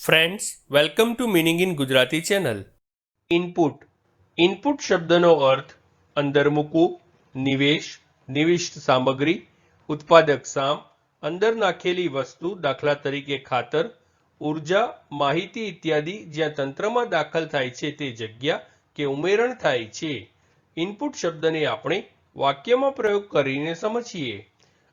Friends welcome to meaning in Gujarati channel input input શબ્દનો અર્થ અંદર મૂકવું નિવેશ નિવિષ્ટ સામગ્રી ઉત્પાદક સામ અંદર નાખેલી વસ્તુ દાખલા તરીકે ખાતર ઊર્જા માહિતી ઇત્યાદિ જ્યાં તંત્રમાં દાખલ થાય છે તે જગ્યા કે ઉમેરણ થાય છે ઇનપુટ શબ્દને આપણે વાક્યમાં પ્રયોગ કરીને સમજીએ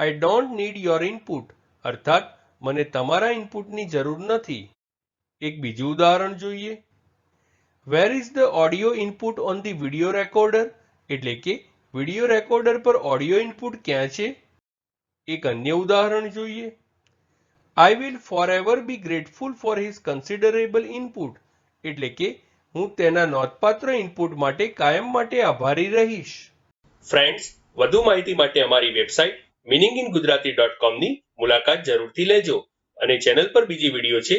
I don't need your input અર્થાત મને તમારા ઇનપુટની જરૂર નથી એક બીજું ઉદાહરણ જોઈએ. Where is the audio input on the video recorder એટલે કે વિડિયો રેકોર્ડર પર ઓડિયો ઇનપુટ ક્યાં છે? એક અન્ય ઉદાહરણ જોઈએ. I will forever be grateful for his considerable input એટલે કે, હું તેના નોંધપાત્ર ઇનપુટ માટે કાયમ માટે આભારી રહીશ. ફ્રેન્ડ્સ વધુ માહિતી માટે અમારી website meaning in Gujarati dot કોમની મુલાકાત જરૂરથી લેજો અને ચેનલ પર બીજી વીડિયો છે